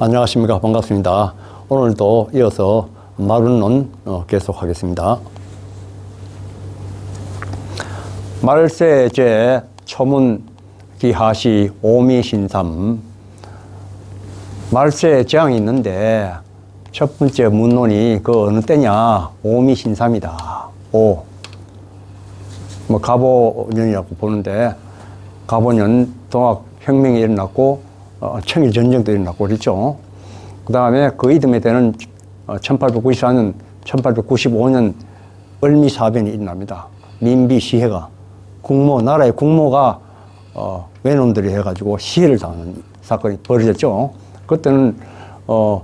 안녕하십니까 반갑습니다. 오늘도 이어서 마룬론 어, 계속하겠습니다. 말세제 초문 기하시 오미신삼 말세 재앙이 있는데 첫 번째 문론이 그 어느 때냐 오미신삼이다. 오. 뭐 가보년이라고 보는데 가보년 동학 혁명이 일어났고 어, 청일 전쟁도 일어났고 그랬죠. 그 다음에 그 이듬해 되는 1894년, 1895년 을미 사변이 일어납니다. 민비 시해가 국모 나라의 국모가 어, 외놈들이 해가지고 시해를 당하는 사건이 벌어졌죠. 그때는 어,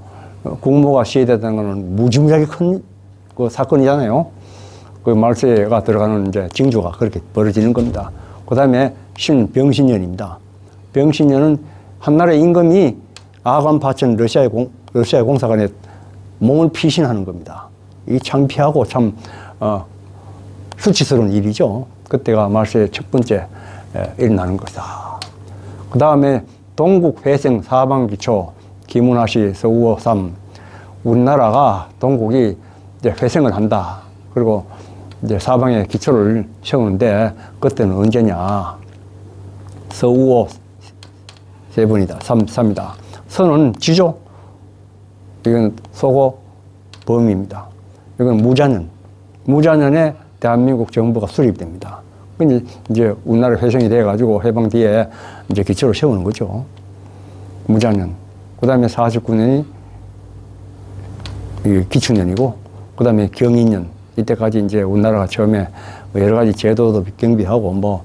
국모가 시해됐다는 것은 무지무지하게 큰 그 사건이잖아요. 그 말세가 들어가는 이제 징조가 그렇게 벌어지는 겁니다. 그 다음에 신 병신년입니다. 병신년은 한나라의 임금이 아간 파천 러시아의 공, 러시아의 공사관에 몸을 피신하는 겁니다. 이 창피하고 참, 어, 수치스러운 일이죠. 그때가 말세의 첫 번째 에, 일어나는 것이다. 그 다음에 동국 회생 사방기초 기문하시 서우어 삼 우리나라가 동국이 이제 회생을 한다. 그리고 이제 사방에 기초를 세우는데 그때는 언제냐? 서우어 세 번이다. 삼, 삼이다. 선은 지조. 이건 소고 범입니다. 이건 무자년. 무자년에 대한민국 정부가 수립됩니다. 근데 이제 우리나라 회생이 돼가지고 해방 뒤에 이제 기초를 세우는 거죠. 무자년. 그 다음에 49년이 기축년이고, 그 다음에 경인년. 이때까지 이제 우리나라가 처음에 여러 가지 제도도 경비하고 뭐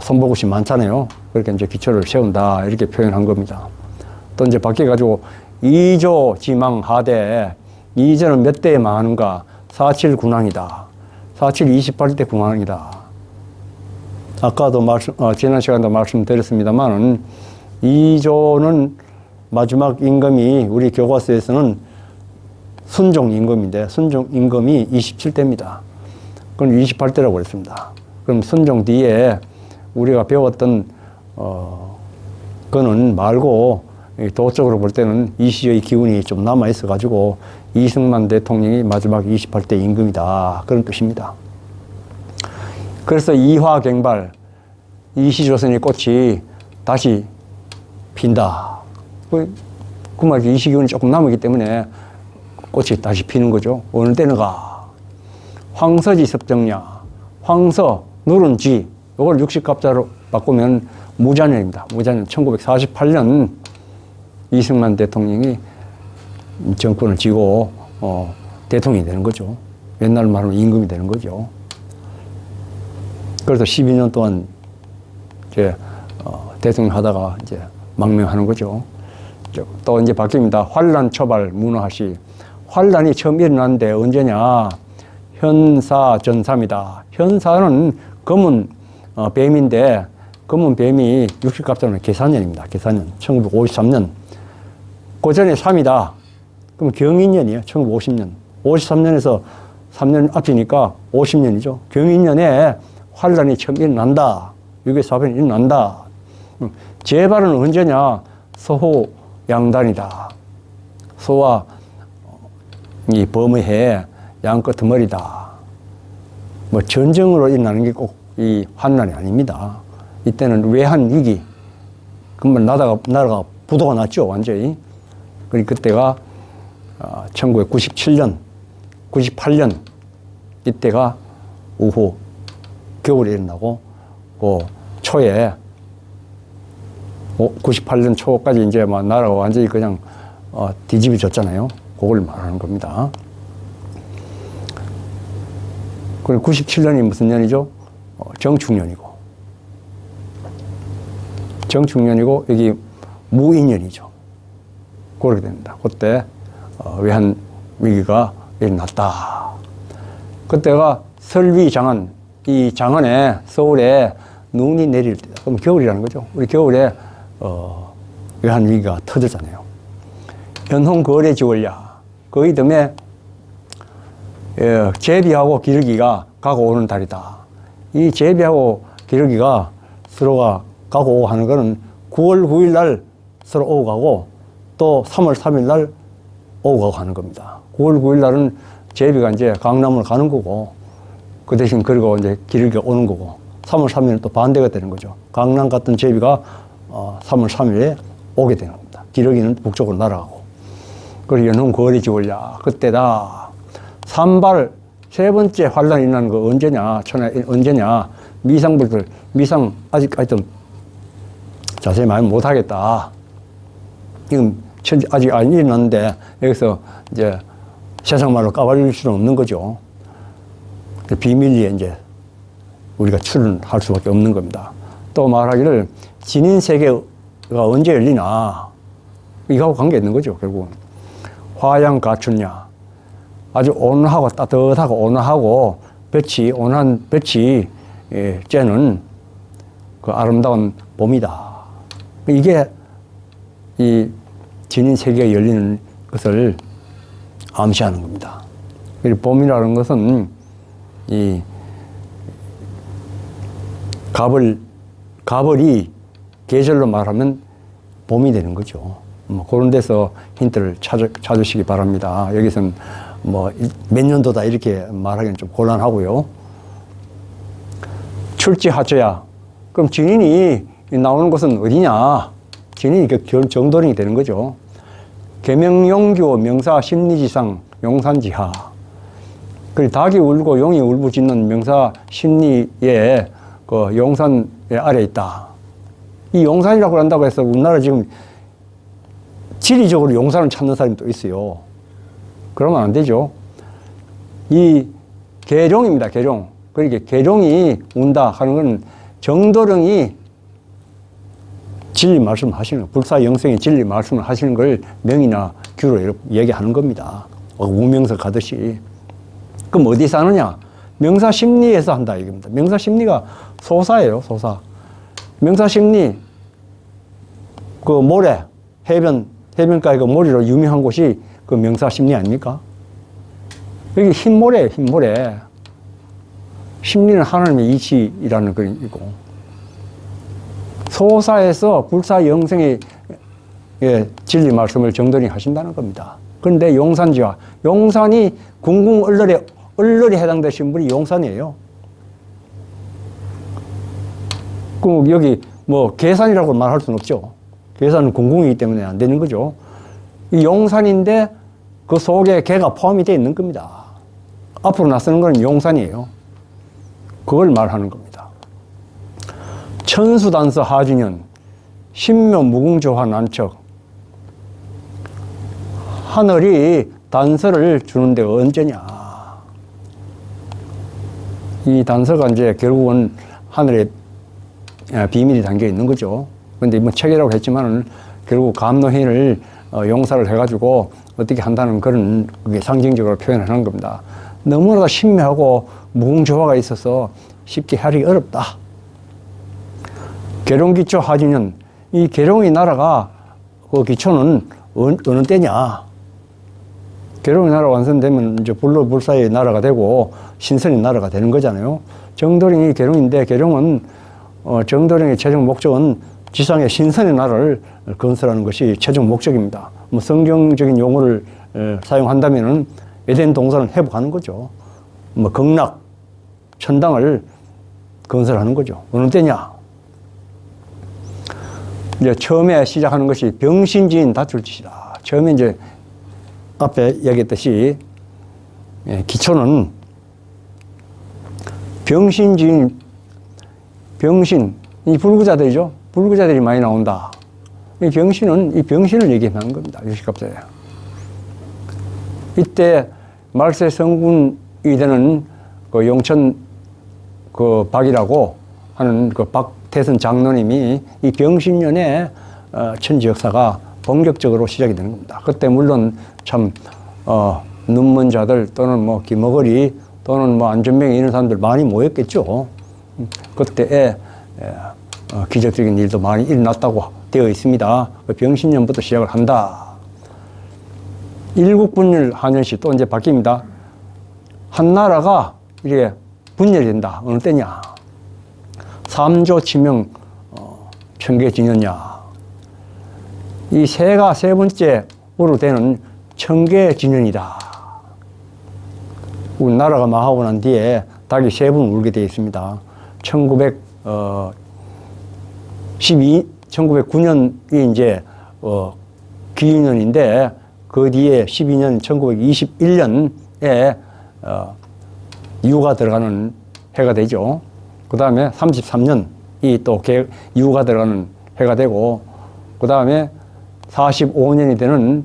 선보고시 많잖아요. 그렇게 이제 기초를 세운다. 이렇게 표현한 겁니다. 또 이제 바뀌어 가지고 2조 지망 하대 2조는 몇 대에 망하는가? 47 군왕이다. 47 28대 군왕이다. 아까도 말씀, 어, 지난 시간도 말씀드렸습니다만은 2조는 마지막 임금이 우리 교과서에서는 순종 임금인데 순종 임금이 27대입니다. 그럼 28대라고 그랬습니다. 그럼 순종 뒤에 우리가 배웠던 어 거는 말고 도적으로 볼 때는 이 시의 기운이 좀 남아 있어 가지고 이승만 대통령이 마지막 28대 임금이다 그런 뜻입니다. 그래서 이화갱발 이시조선의 꽃이 다시 핀다. 그, 그 말이 이시 기운이 조금 남았기 때문에 꽃이 다시 피는 거죠. 어느 때는가 황서지 섭정냐 황서 누른지 이걸 60갑자로 바꾸면 무자년입니다. 무자년 1948년 이승만 대통령이 정권을 쥐고 어, 대통령이 되는 거죠. 옛날 말로 임금이 되는 거죠. 그래서 12년 동안 이제 어, 대통령 하다가 이제 망명하는 거죠. 또 이제 바뀝니다. 환란 초발 문화시 환란이 처음 일어났는데 언제냐? 현사 전삼이다. 현사는 검은 어, 뱀인데 검은 뱀이 60갑자는 계산년입니다. 계산년. 1953년. 그 전에 3이다. 그럼 경인년이에요. 1950년. 53년에서 3년 앞이니까 50년이죠. 경인년에 환란이 처음 일어난다. 유교 사변이 일어난다. 재발은 언제냐? 서호 양단이다. 소와 이 범의해 양끝머리다. 뭐 전쟁으로 일어나는 게 꼭 이 환난이 아닙니다. 이때는 외환 위기. 그러면 나라가, 나라가 부도가 났죠, 완전히. 그리 그때가 1997년, 98년 이때가 우후 겨울에 일어나고 그 초에 98년 초까지 이제 막 나라가 완전히 그냥 어, 뒤집어졌잖아요. 그걸 말하는 겁니다. 그리고 97년이 무슨 년이죠? 어, 정축년이고. 정축년이고, 여기 무인년이죠. 그렇게 됩니다. 그때, 어, 외환 위기가 일어났다. 그때가 설위 장안, 이 장안에, 서울에 눈이 내릴 때다. 그럼 겨울이라는 거죠. 우리 겨울에, 어, 외환 위기가 터졌잖아요. 연홍 거래 지월야. 그 이듬해 예, 제비하고 기러기가 가고 오는 달이다. 이 제비하고 기러기가 서로가 가고 오고 하는 거는 9월 9일 날 서로 오고 가고 또 3월 3일 날 오고 가는 겁니다. 9월 9일 날은 제비가 이제 강남을 가는 거고 그 대신 그리고 이제 길게 오는 거고 3월 3일은 또 반대가 되는 거죠. 강남 갔던 제비가 어, 3월 3일에 오게 되는 겁니다. 기러기는 북쪽으로 날아가고. 그리고 연홍 거리 지올야 그때다. 산발 세 번째 환란이 일어나는 거 언제냐? 천하 언제냐? 미상불들 미상 아직 하여튼 자세히 말 못하겠다. 지금 천지 아직 안 일어났는데 여기서 이제 세상 말로 까발릴 수는 없는 거죠. 비밀리에 이제 우리가 출연할 수밖에 없는 겁니다. 또 말하기를 진인 세계가 언제 열리나 이거하고 관계 있는 거죠. 결국 화양 가춘냐 아주 온화하고 따뜻하고 온화하고 볕이 온화한 볕이 예, 쬐는 그 아름다운 봄이다. 이게 이 진인 세계가 열리는 것을 암시하는 겁니다. 봄이라는 것은 이 가을 가을이 계절로 말하면 봄이 되는 거죠. 뭐 그런 데서 힌트를 찾아, 찾으시기 바랍니다. 여기서는 뭐 몇 년도다 이렇게 말하기는 좀 곤란하고요. 출지하저야. 그럼 진인이 나오는 곳은 어디냐? 진인이 그 결- 정도령이 되는 거죠. 계명용교 명사 심리지상 용산지하. 그 닭이 울고 용이 울부짖는 명사 심리의 그 용산 아래 있다. 이 용산이라고 한다고 해서 우리나라 지금 지리적으로 용산을 찾는 사람이 또 있어요. 그러면 안 되죠. 이 계룡입니다. 계룡. 그러니까 계룡이 운다 하는 건 정도령이 진리 말씀을 하시는 거예요. 불사 영생의 진리 말씀을 하시는 걸 명이나 규로 얘기하는 겁니다. 어, 우명서 가듯이. 그럼 어디서 하느냐? 명사 심리에서 한다 이겁니다. 명사 심리가 소사예요, 소사. 명사 심리 그 모래 해변 해변가에 그 모래로 유명한 곳이 그 명사 심리 아닙니까? 여기 흰 모래예요, 흰 모래. 심리는 하나님의 이치이라는 것이고 소사에서 불사 영생의 예, 진리 말씀을 정돈히 하신다는 겁니다. 그런데 용산지와 용산이 궁궁 얼널에 얼널이 해당되신 분이 용산이에요. 그 여기 뭐 계산이라고 말할 수는 없죠. 계산은 궁궁이기 때문에 안 되는 거죠. 이 용산인데 그 속에 개가 포함이 되어 있는 겁니다. 앞으로 나서는 건 용산이에요. 그걸 말하는 겁니다. 천수단서 하준현, 신묘 무궁조화 난척. 하늘이 단서를 주는데 언제냐. 이 단서가 이제 결국은 하늘에 예, 비밀이 담겨 있는 거죠. 근데 뭐 책이라고 했지만은 결국 어, 용사를 해가지고 어떻게 한다는 그런 그게 상징적으로 표현하는 겁니다. 너무나도 신묘하고 무궁조화가 있어서 쉽게 하기 어렵다. 계룡기초 하진은 이 계룡의 나라가 그 기초는 어느, 어느 때냐? 계룡의 나라 완성되면 이제 불로 불사의 나라가 되고 신선의 나라가 되는 거잖아요. 정도령이 계룡인데 계룡은 어, 정도령의 최종 목적은 지상의 신선의 나라를 건설하는 것이 최종 목적입니다. 뭐 성경적인 용어를 에, 사용한다면은 에덴 동산을 회복하는 거죠. 뭐 극락 천당을 건설하는 거죠. 어느 때냐? 이제 처음에 시작하는 것이 병신지인 다툴 짓이다. 처음에 이제 앞에 얘기했듯이 예, 기초는 병신지인 병신 이 불구자들이죠. 불구자들이 많이 나온다. 이 병신은 이 병신을 얘기하는 겁니다. 유식갑자에. 이때 말세 성군이 되는 그 용천 그 박이라고 하는 그 박태선 장로님이 이 병신년에 어, 천지 역사가 본격적으로 시작이 되는 겁니다. 그때 물론 참 어, 눈먼 자들 또는 뭐 기머거리 또는 뭐 안전병이 이런 사람들 많이 모였겠죠. 음, 그때에 에, 어, 기적적인 일도 많이 일어났다고 되어 있습니다. 그 병신년부터 시작을 한다. 일국 분열 한년씩 또 이제 바뀝니다. 한 나라가 이렇게 분열이 된다. 어느 때냐? 삼조 치명 어, 천계진년냐? 이 새가 세 번째로 되는 청계 진년이다. 우리나라가 망하고 난 뒤에 닭이 세 번 울게 되어 있습니다. 1900, 어, 12, 1909년이 이제, 어, 기인년인데, 그 뒤에 12년, 1921년에, 어, 유가 들어가는 해가 되죠. 그 다음에 33년이 또 개, 유가 들어가는 해가 되고, 그 다음에 45년이 되는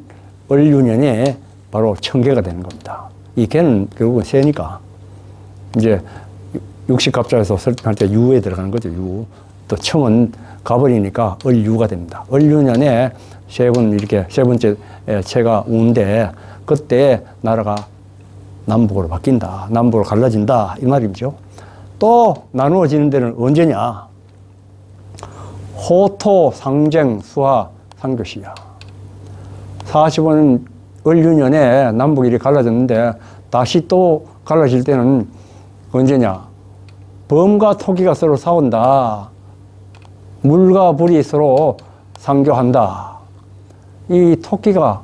을유년에 바로 청개가 되는 겁니다. 이 개는 결국은 새니까 이제 육식갑자에서 설정할 때 유에 들어가는 거죠. 유. 또 청은 가버리니까 을유가 됩니다. 을유년에 세번 이렇게 세 번째 채가 우는데 그때 나라가 남북으로 바뀐다. 남북으로 갈라진다. 이 말이죠. 또 나누어지는 데는 언제냐? 호토, 상쟁, 수하, 상교시야. 45년 을유년에 남북이 갈라졌는데 다시 또 갈라질 때는 언제냐? 범과 토기가 서로 싸운다. 물과 불이 서로 상교한다. 이 토끼가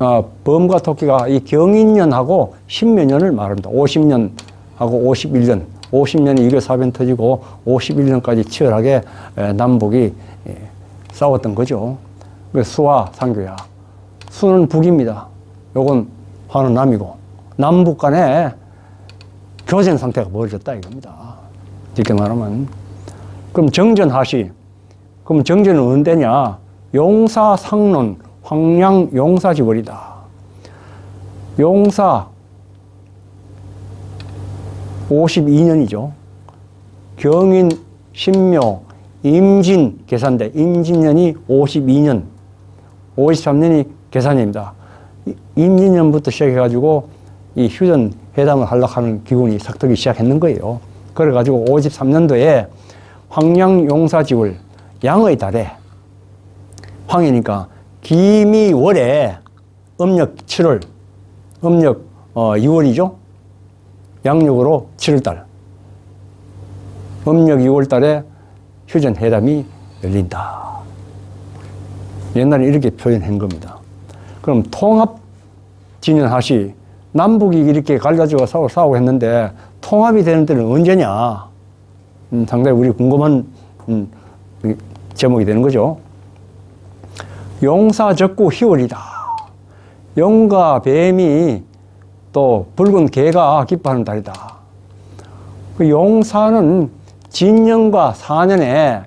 어, 범과 토끼가 이 경인년하고 십몇 년을 말합니다. 50년하고 51년, 50년이 이게 사변 터지고 51년까지 치열하게 에, 남북이 예, 싸웠던 거죠. 그 수와 상교야. 수는 북입니다. 요건 화는 남이고 남북 간에 교전 상태가 벌어졌다 이겁니다. 이렇게 말하면 그럼 정전하시 그럼 정전은 언제냐? 용사 상론 황량 용사 지월이다. 용사 52년이죠. 경인 신묘 임진 계산대 임진년이 52년 53년이 계산입니다. 이- 임진년부터 시작해가지고 이 휴전 회담을 하려고 하는 기운이 삭트기 시작했는 거예요. 그래가지고 53년도에 황량용사지월 양의 달에 황이니까 기미월에 음력 7월, 음력 어, 2월이죠. 양력으로 7월달. 음력 2월달에 휴전 회담이 열린다. 옛날에 이렇게 표현한 겁니다. 그럼 통합 진연하시 남북이 이렇게 갈라지고 싸우고 했는데 통합이 되는 때는 언제냐? 음, 상당히 우리 궁금한 음, 이 제목이 되는 거죠. 용사적구 희월이다. 용과 뱀이 또 붉은 개가 기뻐하는 달이다. 그 용사는 진년과 사년에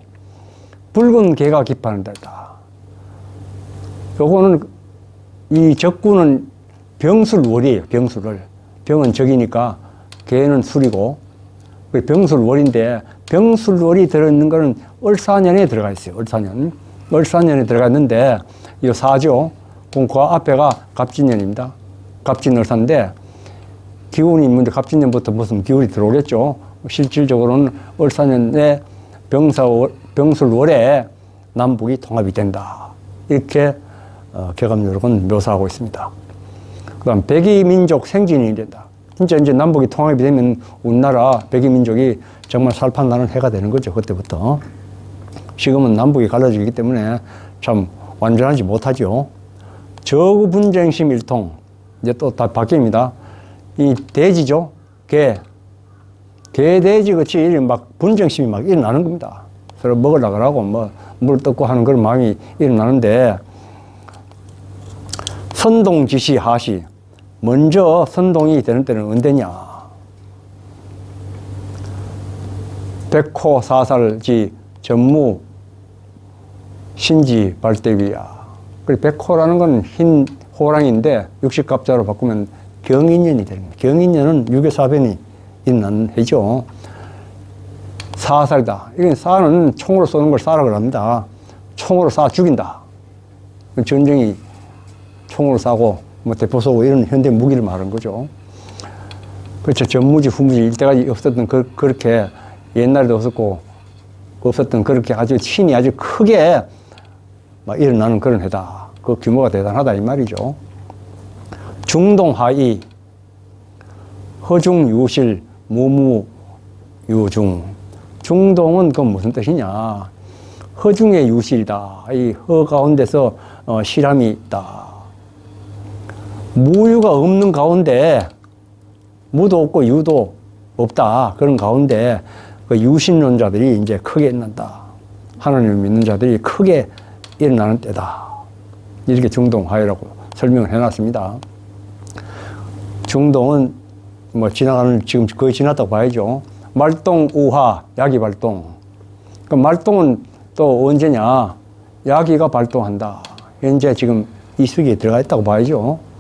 붉은 개가 기뻐하는 달이다. 요거는 이 적구는 병술월이에요. 병술월. 병은 적이니까 개는 술이고 그 병술월인데 병술월이 들어있는 거는 을사년에 들어가 있어요. 을사년. 을사년에 들어갔는데 이 사죠. 그 앞에가 갑진년입니다. 갑진을사인데 기운이 있는데 갑진년부터 무슨 기운이 들어오겠죠. 실질적으로는 을사년에 병사 병술월에 남북이 통합이 된다. 이렇게 어, 개감요록은 묘사하고 있습니다. 그 다음 백이민족 생진이 된다. 진짜 이제 남북이 통합이 되면 우리나라 백이민족이 정말 살판나는 해가 되는 거죠. 그때부터. 지금은 남북이 갈라지기 때문에 참 완전하지 못하죠. 저구 분쟁심 일통. 이제 또 다 바뀝니다. 이 돼지죠. 개. 개, 돼지 같이 막 분쟁심이 막 일어나는 겁니다. 서로 먹으려고 하고 뭐 물 뜯고 하는 그런 마음이 일어나는데 선동 지시 하시. 먼저 선동이 되는 때는 언제냐? 백호 사살지 전무 신지 발대비야. 그리고 백호라는 건 흰 호랑인데 육식갑자로 바꾸면 경인년이 되는 거예요. 경인년은 유교 사변이 있는 해죠. 사살다. 이건 사는 총으로 쏘는 걸 사라 그럽니다. 총으로 쏴 죽인다. 전쟁이 총으로 쏴고 뭐 대포 쏘고 이런 현대 무기를 말하는 거죠. 그렇죠. 전무지 후무지 이때까지 없었던 그, 그렇게 옛날에도 없었고 없었던 그렇게 아주 신이 아주 크게 막 일어나는 그런 해다. 그 규모가 대단하다 이 말이죠. 중동하이 허중 유실 무무 유중 중동은 그 무슨 뜻이냐? 허중의 유실이다. 이 허 가운데서 어, 실함이 있다. 무유가 없는 가운데 무도 없고 유도 없다. 그런 가운데 그 유신론자들이 이제 크게 일어난다. 하나님을 믿는 자들이 크게 일어나는 때다. 이렇게 중동화해라고 설명을 해놨습니다. 중동은 뭐 지나가는 지금 거의 지났다고 봐야죠. 말동 우화 야기 발동. 그 말동은 또 언제냐? 야기가 발동한다. 현재 지금 이 시기에 들어가 있다고 봐야죠.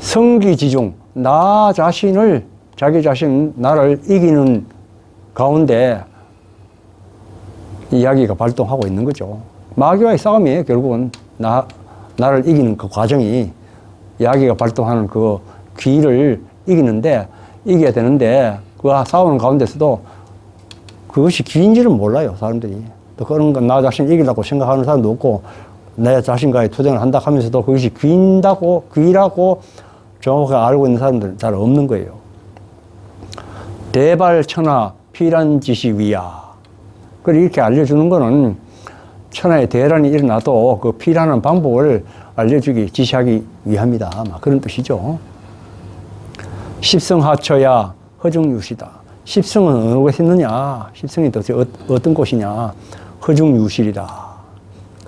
성기지중 나 자신을 자기 자신 나를 이기는 가운데 이 이야기가 발동하고 있는 거죠. 마귀와의 싸움이에요. 결국은 나 나를 이기는 그 과정이 이야기가 발동하는 그 귀를 이기는데 이겨야 되는데 그 싸우는 가운데서도 그것이 귀인지를 몰라요 사람들이 또 그런 건 나 자신 이기려고 생각하는 사람도 없고 내 자신과의 투쟁을 한다 하면서도 그것이 귀인다고 귀라고 정확하게 알고 있는 사람들은 잘 없는 거예요. 대발천하 피란 지시 위야. 그걸 이렇게 알려주는 거는 천하에 대란이 일어나도 그 피라는 방법을 알려주기, 지시하기 위함이다. 막 그런 뜻이죠. 십성하처야 허중유시다. 십성은 어느 곳에 있느냐? 십성이 도대체 어- 어떤 곳이냐? 허중유실이다.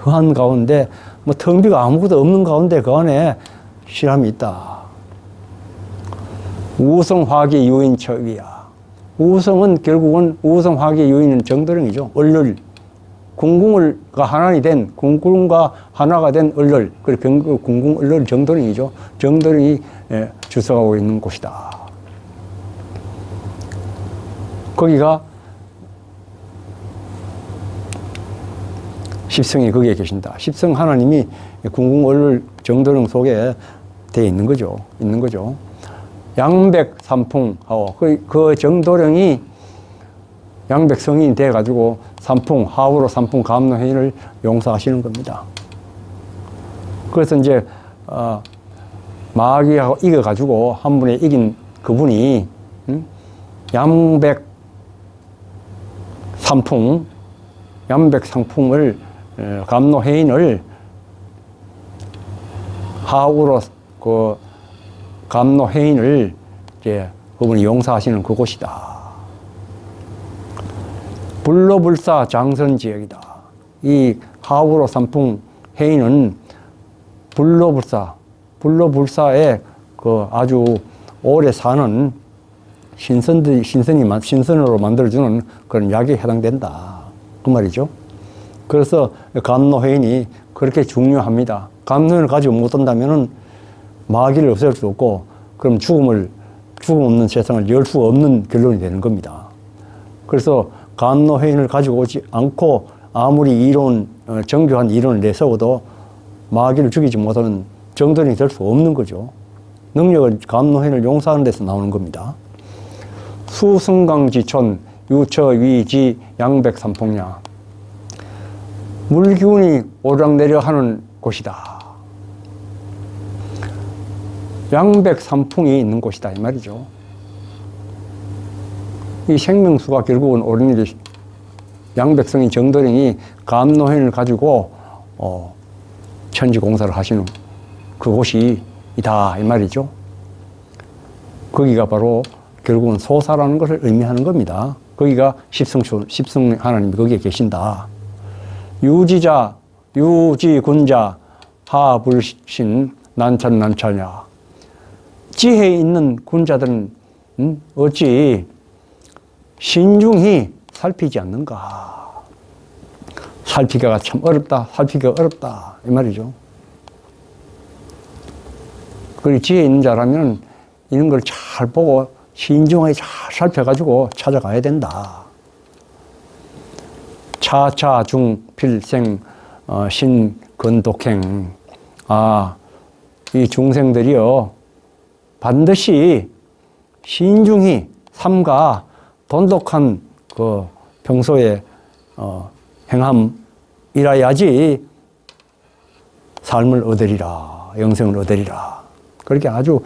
허한 가운데, 뭐, 텅비가 아무것도 없는 가운데 그 안에 실함이 있다. 우성화기 유인처위야. 우성은 결국은 우성화기 유인은 정도령이죠. 얼른. 궁궁을가 하나이 된 궁궁과 하나가 된 얼른 그 병- 궁궁 얼른 정도령이죠. 정도령이 예, 주석하고 있는 곳이다. 거기가 십성이 거기에 계신다. 십성 하나님이 궁궁 얼른 정도령 속에 돼 있는 거죠. 있는 거죠. 양백 삼풍하고 그, 그 정도령이 양백 성인이 돼 가지고 삼풍 하우로 삼풍 감노회인을 용서하시는 겁니다. 그래서 이제 어, 마귀하고 이겨 가지고 한 분에 이긴 그분이 음? 양백 삼풍 양백 상풍을 어, 감노회인을 하우로 그 감노회인을 이제 그분이 용서하시는 그곳이다. 불로불사 장선 지역이다. 이 하우로 삼풍 회인은 불로불사, 불로불사에 그 아주 오래 사는 신선들이, 신선이, 만- 신선으로 만들어주는 그런 약에 해당된다. 그 말이죠. 그래서 감노회인이 그렇게 중요합니다. 감노회를 가지고 못 한다면은 마귀를 없앨 수 없고, 그럼 죽음을, 죽음 없는 세상을 열 수 없는 결론이 되는 겁니다. 그래서 감노회인을 가지고 오지 않고 아무리 이론, 어, 정교한 이론을 내세워도 마귀를 죽이지 못하는 정도이 될 수 없는 거죠. 능력을 감노회인을 용서하는 데서 나오는 겁니다. 수승강지촌 유처위지 양백삼풍야 물기운이 오르락내리락 하는 곳이다. 양백삼풍이 있는 곳이다 이 말이죠. 이 생명수가 결국은 오르내리 양백성이 정도령이 감노현을 가지고 어, 천지 공사를 하시는 그곳이 이다 이 말이죠. 거기가 바로 결국은 소사라는 것을 의미하는 겁니다. 거기가 십성촌, 십성 하나님이 거기에 계신다. 유지자, 유지군자, 하불신, 난찬, 난찬야. 지혜 있는 군자들은 음, 어찌 신중히 살피지 않는가. 살피기가 참 어렵다. 살피기가 어렵다. 이 말이죠. 그리고 지혜 있는 자라면 이런 걸 잘 보고 신중하게 잘 살펴가지고 찾아가야 된다. 차차 중 필생 어, 신근독행 아 이 중생들이요 반드시 신중히 삼가 돈독한 그 평소에 어, 행함이라야지 삶을 얻으리라 영생을 얻으리라 그렇게 아주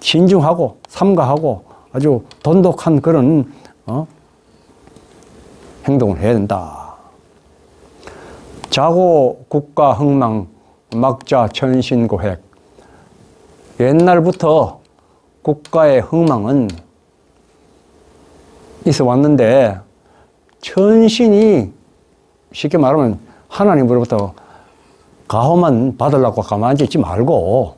신중하고 삼가하고 아주 돈독한 그런 어? 행동을 해야 된다. 자고 국가 흥망 막자 천신고획 옛날부터 국가의 흥망은 있어 왔는데 천신이 쉽게 말하면 하나님으로부터 가호만 받으려고 가만히 있지 말고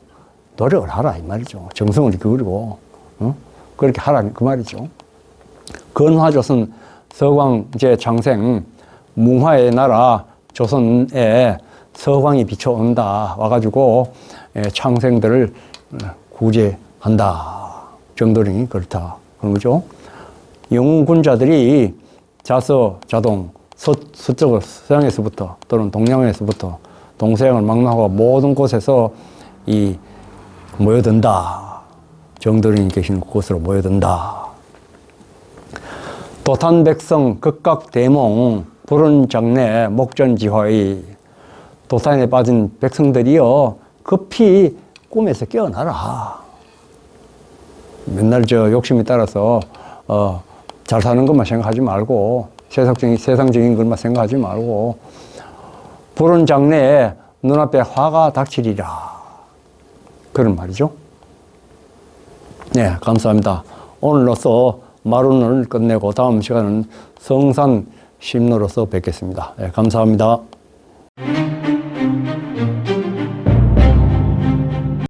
노력을 하라 이 말이죠. 정성을 기울이고 어? 그렇게 하라 그 말이죠. 건화조선 서광제 장생 뭉화의 나라 조선에 서광이 비춰온다 와가지고 예, 창생들을 어, 구제 한다 정도링이 그렇다 그런 거죠. 영웅군자들이 자서 자동 서, 서쪽을 서양에서부터 또는 동양에서부터 동서양을 망라하고 모든 곳에서 이 모여든다 정도링이 계시는 곳으로 모여든다. 도탄 백성 극각 대몽 불은 장래 목전지화의 도탄에 빠진 백성들이여 급히 꿈에서 깨어나라. 맨날 저 욕심에 따라서 어, 잘 사는 것만 생각하지 말고 세상적인 세상적인 것만 생각하지 말고 불은 장래에 눈앞에 화가 닥치리라. 그런 말이죠. 네, 감사합니다. 오늘로서 마룬을 끝내고 다음 시간은 성산 심로로서 뵙겠습니다. 네, 감사합니다.